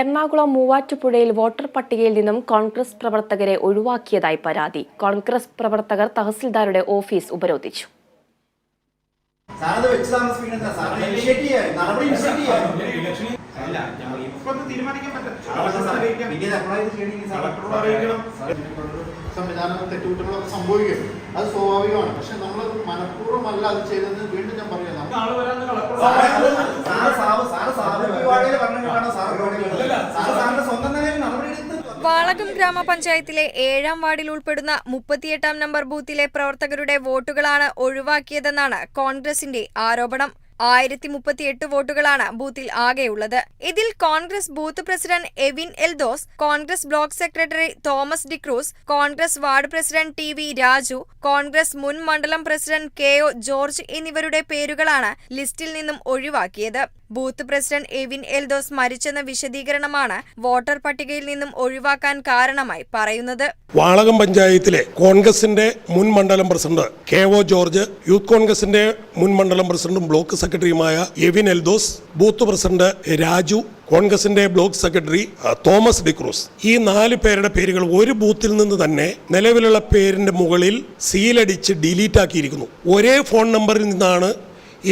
എറണാകുളം മൂവാറ്റുപുഴയിൽ വോട്ടർ പട്ടികയിൽ നിന്നും കോൺഗ്രസ് പ്രവർത്തകരെ ഒഴിവാക്കിയതായി പരാതി. കോൺഗ്രസ് പ്രവർത്തകർ തഹസിൽദാരുടെ ഓഫീസ് ഉപരോധിച്ചു. സംവിധാനം തെറ്റുകുറ്റങ്ങളൊക്കെ സംഭവിക്കും. അത് സ്വാഭാവികമാണ്. പക്ഷെ നമ്മൾ മനഃപൂർവമല്ല അത് ചെയ്തതെന്ന് വീണ്ടും ഞാൻ പറയാം. വാളകം ഗ്രാമപഞ്ചായത്തിലെ ഏഴാം വാർഡിൽ ഉൾപ്പെടുന്ന മുപ്പത്തിയെട്ടാം നമ്പർ ബൂത്തിലെ പ്രവർത്തകരുടെ വോട്ടുകളാണ് ഒഴിവാക്കിയതെന്നാണ് കോൺഗ്രസിന്റെ ആരോപണം. ആയിരത്തി മുപ്പത്തിയെട്ട് വോട്ടുകളാണ് ബൂത്തിൽ ആകെയുള്ളത്. ഇതിൽ Congress booth president Evin Eldhose Congress block secretary Thomas D'Cruz Congress ward president T V Raju Congress മുൻ മണ്ഡലം പ്രസിഡന്റ് കെ ഒ ജോർജ് എന്നിവരുടെ പേരുകളാണ് ലിസ്റ്റിൽ നിന്നും ഒഴിവാക്കിയത്. ബൂത്ത് പ്രസിഡന്റ് എവിൻ എൽദോസ് മരിച്ചെന്ന വിശദീകരണമാണ് വോട്ടർ പട്ടികയിൽ നിന്നും ഒഴിവാക്കാൻ കാരണമായി പറയുന്നത്. വാളകം പഞ്ചായത്തിലെ കോൺഗ്രസിന്റെ മുൻ മണ്ഡലം president K O George youth കോൺഗ്രസിന്റെ മുൻ മണ്ഡലം പ്രസിഡന്റും ബ്ലോക്ക് സെക്രട്ടറിയുമായ എവിൻ എൽദോസ് ബൂത്ത് പ്രസിഡന്റ് രാജു കോൺഗ്രസിന്റെ ബ്ലോക്ക് സെക്രട്ടറി തോമസ് ഡിക്രൂസ് ഈ നാല് പേരുടെ പേരുകൾ ഒരു ബൂത്തിൽ നിന്ന് തന്നെ നിലവിലുള്ള പേരിന്റെ മുകളിൽ സീലടിച്ച് ഡിലീറ്റ് ആക്കിയിരിക്കുന്നു. ഒരേ ഫോൺ നമ്പറിൽ നിന്നാണ്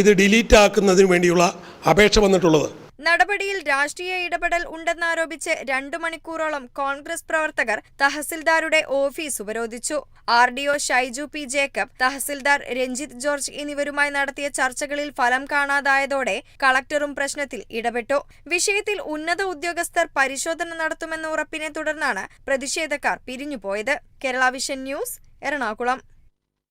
ഇത് ഡിലീറ്റ് ആക്കുന്നതിന് വേണ്ടിയുള്ള അപേക്ഷ വന്നിട്ടുള്ളത്. നടപടിയിൽ രാഷ്ട്രീയ ഇടപെടൽ ഉണ്ടെന്നാരോപിച്ച് രണ്ടു മണിക്കൂറോളം കോൺഗ്രസ് പ്രവർത്തകർ തഹസിൽദാരുടെ ഓഫീസ് ഉപരോധിച്ചു. R D O Shaiju P Jacob tahsildar Ranjith George എന്നിവരുമായി നടത്തിയ ചർച്ചകളിൽ ഫലം കാണാതായതോടെ കളക്ടറും പ്രശ്നത്തിൽ ഇടപെട്ടു. വിഷയത്തിൽ ഉന്നത ഉദ്യോഗസ്ഥർ പരിശോധന നടത്തുമെന്ന ഉറപ്പിനെ തുടർന്നാണ് പ്രതിഷേധക്കാർ പിരിഞ്ഞുപോയത്. Kerala vision news Ernakulam.